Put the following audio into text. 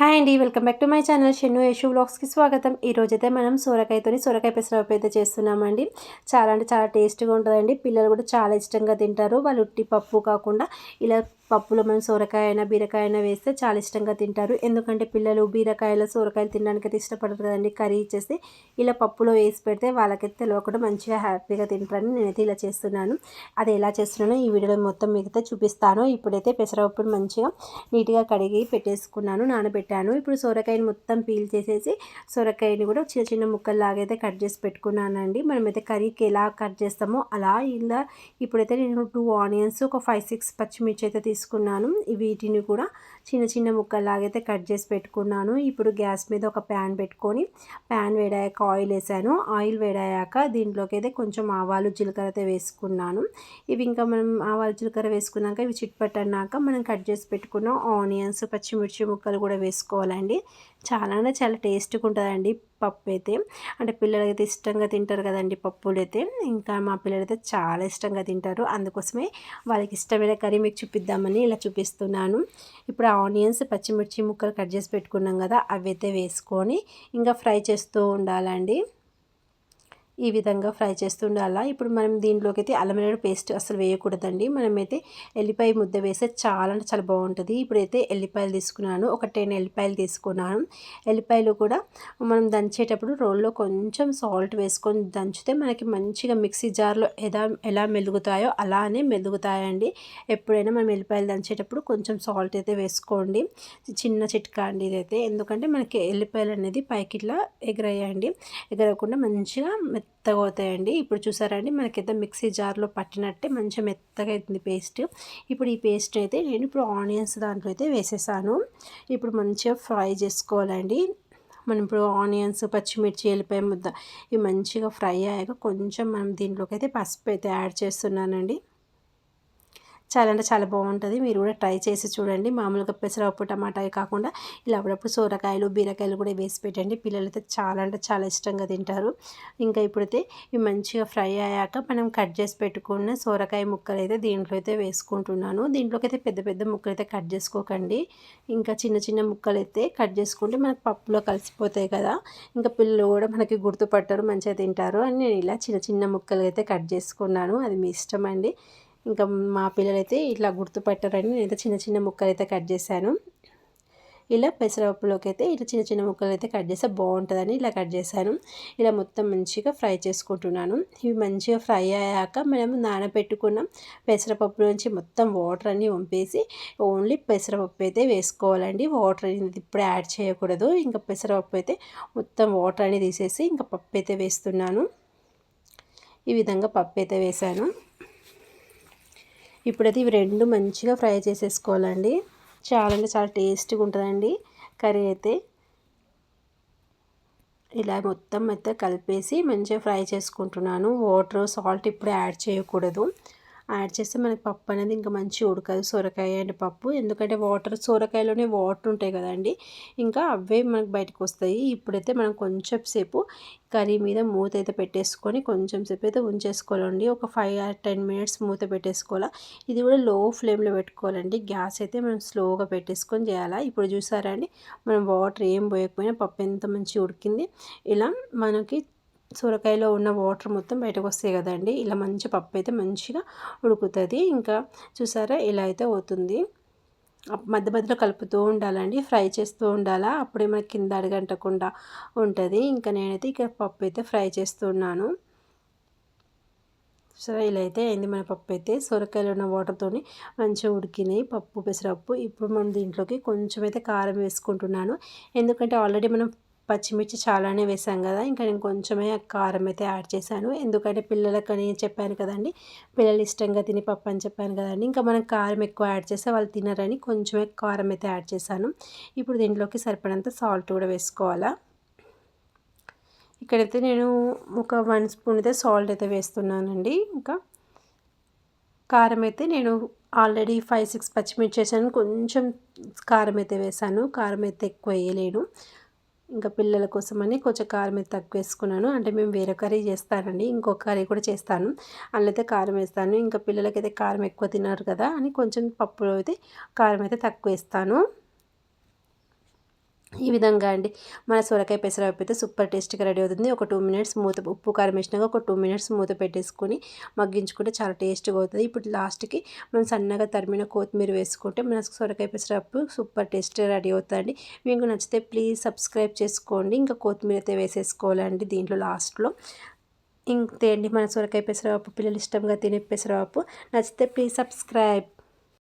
Hi అండి welcome back to my channel Shennu Yashu బ్లాగ్స్కి స్వాగతం. ఈరోజైతే అయితే మనం సొరకాయతోని సొరకాయ పెసరపప్పు అయితే చేస్తున్నామండి. చాలా అంటే చాలా టేస్ట్గా ఉంటుందండి. పిల్లలు కూడా చాలా ఇష్టంగా తింటారు. వాళ్ళు ఉట్టి పప్పు కాకుండా ఇలా పప్పులో మనం సొరకాయ అయినా బీరకాయ అయినా వేస్తే చాలా ఇష్టంగా తింటారు. ఎందుకంటే పిల్లలు బీరకాయలు సొరకాయలు తినడానికి అయితే ఇష్టపడరు కదండి. కర్రీ ఇచ్చేస్తే ఇలా పప్పులో వేసి పెడితే వాళ్ళకైతే తెలియకుండా మంచిగా హ్యాపీగా తింటారని నేనైతే ఇలా చేస్తున్నాను. అది ఎలా చేస్తున్నానో ఈ వీడియోలో మొత్తం మిగతా చూపిస్తాను. ఇప్పుడైతే పెసరపప్పును మంచిగా నీట్గా కడిగి పెట్టేసుకున్నాను నానబెట్టి పెట్టాను. ఇప్పుడు సొరకాయని మొత్తం పీల్ చేసేసి సొరకాయని కూడా చిన్న చిన్న ముక్కల్లాగా అయితే కట్ చేసి పెట్టుకున్నానండి. మనమైతే కర్రీకి ఎలా కట్ చేస్తామో అలా ఇలా ఇప్పుడైతే నేను టూ ఆనియన్స్ ఒక ఫైవ్ సిక్స్ పచ్చిమిర్చి అయితే తీసుకున్నాను. వీటిని కూడా చిన్న చిన్న ముక్కల్లాగైతే కట్ చేసి పెట్టుకున్నాను. ఇప్పుడు గ్యాస్ మీద ఒక ప్యాన్ పెట్టుకొని ప్యాన్ వేడాక ఆయిల్ వేసాను. ఆయిల్ వేడాక దీంట్లోకి అయితే కొంచెం ఆవాలు జీలకర్ర అయితే వేసుకున్నాను. ఇవి ఇంకా మనం ఆవాలు జీలకర్ర వేసుకున్నాక ఇవి చిట్పట్టన్నాక మనం కట్ చేసి పెట్టుకున్న ఆనియన్స్ పచ్చిమిర్చి ముక్కలు కూడా వేసుకోవాలండి. చాలా అంటే చాలా టేస్ట్గా ఉంటుందండి పప్పు అయితే అంటే పిల్లలు అయితే ఇష్టంగా తింటారు కదండి పప్పులు అయితే ఇంకా మా పిల్లలైతే చాలా ఇష్టంగా తింటారు. అందుకోసమే వాళ్ళకి ఇష్టమైన కర్రీ మీకు చూపిద్దామని ఇలా చూపిస్తున్నాను. ఇప్పుడు ఆనియన్స్ పచ్చిమిర్చి ముక్కలు కట్ చేసి పెట్టుకున్నాం కదా అవి అయితే వేసుకొని ఇంకా ఫ్రై చేస్తూ ఉండాలండి. ఈ విధంగా ఫ్రై చేస్తుండాలా. ఇప్పుడు మనం దీంట్లోకి అయితే అల్లం పేస్ట్ అసలు వేయకూడదండి. మనమైతే ఎల్లిపాయ ముద్ద వేస్తే చాలా అంటే చాలా బాగుంటుంది. ఇప్పుడైతే ఎల్లిపాయలు తీసుకున్నాను. ఒక టెన్ ఎల్లిపాయలు తీసుకున్నాను. ఎల్లిపాయలు కూడా మనం దంచేటప్పుడు రోల్లో కొంచెం సాల్ట్ వేసుకొని దంచితే మనకి మంచిగా మిక్సీ జార్లో ఎలా ఎలా మెలుగుతాయో అలానే మెలుగుతాయండి. ఎప్పుడైనా మనం ఎల్లిపాయలు దంచేటప్పుడు కొంచెం సాల్ట్ అయితే వేసుకోండి. చిన్న చిట్కా అండి ఇదైతే. ఎందుకంటే మనకి ఎల్లిపాయలు అనేది పైకి ఇట్లా ఎగరయ్యండి. ఎగరకుండా మంచిగా మెత్తగా అవుతాయండి ఇప్పుడు చూసారండి మనకైతే మిక్సీ జార్లో పట్టినట్టే మంచిగా మెత్తగా అవుతుంది పేస్ట్. ఇప్పుడు ఈ పేస్ట్ అయితే నేను ఇప్పుడు ఆనియన్స్ దాంట్లో అయితే వేసేసాను. ఇప్పుడు మంచిగా ఫ్రై చేసుకోవాలండి. మనం ఇప్పుడు ఆనియన్స్ పచ్చిమిర్చి వెళ్ళిపోయి ముద్ద ఇవి మంచిగా ఫ్రై అయ్యాక కొంచెం మనం దీంట్లోకి అయితే పసుపు అయితే యాడ్ చేస్తున్నానండి. చాలా అంటే చాలా బాగుంటుంది. మీరు కూడా ట్రై చేసి చూడండి. మామూలుగా పెసరపప్పు టమాటా కాకుండా ఇలా అప్పుడప్పుడు సోరకాయలు బీరకాయలు కూడా వేసి పెట్టండి. పిల్లలైతే చాలా అంటే చాలా ఇష్టంగా తింటారు. ఇంకా ఇప్పుడైతే ఇవి మంచిగా ఫ్రై అయ్యాక మనం కట్ చేసి పెట్టుకున్న సోరకాయ ముక్కలు అయితే దీంట్లో అయితే వేసుకుంటున్నాను. దీంట్లోకి అయితే పెద్ద పెద్ద ముక్కలు అయితే కట్ చేసుకోకండి. ఇంకా చిన్న చిన్న ముక్కలు అయితే కట్ చేసుకుంటే మనకు పప్పులో కలిసిపోతాయి కదా. ఇంకా పిల్లలు కూడా మనకి గుర్తుపట్టరు మంచిగా తింటారు అని నేను ఇలా చిన్న చిన్న ముక్కలు అయితే కట్ చేసుకున్నాను. అది మీ ఇష్టం అండి. ఇంకా మా పిల్లలైతే ఇట్లా గుర్తుపట్టారని నేనైతే చిన్న చిన్న ముక్కలు అయితే కట్ చేశాను. ఇలా పెసరపప్పులోకి అయితే ఇట్లా చిన్న చిన్న ముక్కలు అయితే కట్ చేస్తే బాగుంటుందని ఇలా కట్ చేశాను. ఇలా మొత్తం మంచిగా ఫ్రై చేసుకుంటున్నాను. ఇవి మంచిగా ఫ్రై అయ్యాక మనం నానబెట్టుకున్న పెసరపప్పు నుంచి మొత్తం వాటర్ అన్ని పంపేసి ఓన్లీ పెసరపప్పు అయితే వేసుకోవాలండి. వాటర్ అనేది ఇప్పుడు యాడ్ చేయకూడదు. ఇంకా పెసరపప్పు అయితే మొత్తం వాటర్ అనేది తీసేసి ఇంకా పప్పు అయితే వేస్తున్నాను. ఈ విధంగా పప్పు అయితే వేసాను ఇప్పుడైతే ఇవి రెండు మంచిగా ఫ్రై చేసేసుకోవాలండి. చాలా అంటే చాలా టేస్ట్గా ఉంటుందండి కర్రీ అయితే. ఇలా మొత్తం అయితే కలిపేసి మంచిగా ఫ్రై చేసుకుంటున్నాను. వాటర్ సాల్ట్ ఇప్పుడు యాడ్ చేయకూడదు. యాడ్ చేస్తే మనకి పప్పు అనేది ఇంకా మంచిగా ఉడకదు. సొరకాయ అండ్ పప్పు. ఎందుకంటే వాటర్ సొరకాయలోనే వాటర్ ఉంటాయి కదండి. ఇంకా అవే మనకు బయటకు వస్తాయి. ఇప్పుడైతే మనం కొంచెం సేపు కర్రీ మీద మూత అయితే పెట్టేసుకొని కొంచెం సేపు అయితే ఉంచేసుకోవాలండి. ఒక ఫైవ్ ఆర్ టెన్ మినిట్స్ మూత పెట్టేసుకోవాలా. ఇది కూడా లో ఫ్లేమ్లో పెట్టుకోవాలండి. గ్యాస్ అయితే మనం స్లోగా పెట్టేసుకొని చేయాలా. ఇప్పుడు చూసారా అండి? మనం వాటర్ ఏం పోయకపోయినా పప్పు ఎంత మంచిగా ఉడికింది. ఇలా మనకి సొరకాయలో ఉన్న వాటర్ మొత్తం బయటకు వస్తాయి కదండి. ఇలా మంచి పప్పు అయితే మంచిగా ఉడుకుతుంది. ఇంకా చూసారా ఇలా అయితే అవుతుంది. మధ్య మధ్యలో కలుపుతూ ఉండాలండి. ఫ్రై చేస్తూ ఉండాలా? అప్పుడే మనకి కింద అడగంటకుండా ఉంటుంది. ఇంకా నేనైతే ఇక పప్పు అయితే ఫ్రై చేస్తున్నాను సరే ఇలా అయితే అయింది మన పప్పు అయితే సొరకాయలు ఉన్న వాటర్తో మంచిగా ఉడికినాయి పప్పు పెసరప్పు. ఇప్పుడు మనం దీంట్లోకి కొంచెం అయితే కారం వేసుకుంటున్నాను. ఎందుకంటే ఆల్రెడీ మనం పచ్చిమిర్చి చాలానే వేసాం కదా ఇంకా నేను కొంచెమే కారం అయితే యాడ్ చేశాను. ఎందుకంటే పిల్లలకని అని చెప్పాను కదండి పిల్లలు ఇష్టంగా తిని పప్పు అని చెప్పాను కదండి. ఇంకా మనం కారం ఎక్కువ యాడ్ చేస్తే వాళ్ళు తినరని కొంచెమే కారం అయితే యాడ్ చేశాను. ఇప్పుడు దీంట్లోకి సరిపడంత సాల్ట్ కూడా వేసుకోవాలా. ఇక్కడైతే నేను ఒక వన్ స్పూన్ అయితే సాల్ట్ అయితే వేస్తున్నానండి. ఇంకా కారం అయితే నేను ఆల్రెడీ ఫైవ్ సిక్స్ పచ్చిమిర్చి వేసాను. కొంచెం కారం అయితే వేసాను. కారం అయితే ఎక్కువ వేయలేను. ఇంకా పిల్లల కోసమని కొంచెం కారం అయితే తక్కువ వేసుకున్నాను అంటే మేము వేరే కర్రీ చేస్తానండి. ఇంకొక కర్రీ కూడా చేస్తాను. అందులో కారం వేస్తాను. ఇంకా పిల్లలకైతే కారం ఎక్కువ తిన్నారు కదా అని కొంచెం పప్పులో అయితే కారం అయితే తక్కువ వేస్తాను ఈ విధంగా అండి. మన సొరకాయ పెసరపప్పు అయితే సూపర్ టేస్ట్గా రెడీ అవుతుంది. ఒక టూ మినిట్స్ మూత ఉప్పు కారం వేసినాక ఒక టూ మినిట్స్ మూత పెట్టేసుకొని మగ్గించుకుంటే చాలా టేస్ట్గా అవుతుంది. ఇప్పుడు లాస్ట్కి మనం సన్నగా తరిమిన కొత్తిమీర వేసుకుంటే మన సొరకాయ పెసరపప్పు సూపర్ టేస్ట్ రెడీ అవుతుంది మీకు నచ్చితే ప్లీజ్ సబ్స్క్రైబ్ చేసుకోండి. ఇంకా కొత్తిమీర అయితే వేసేసుకోవాలండి దీంట్లో లాస్ట్లో. ఇంతే అండి. మన సొరకాయ పెసరపప్పు పిల్లలు ఇష్టంగా తినే పెసరపప్పు నచ్చితే ప్లీజ్ సబ్స్క్రైబ్.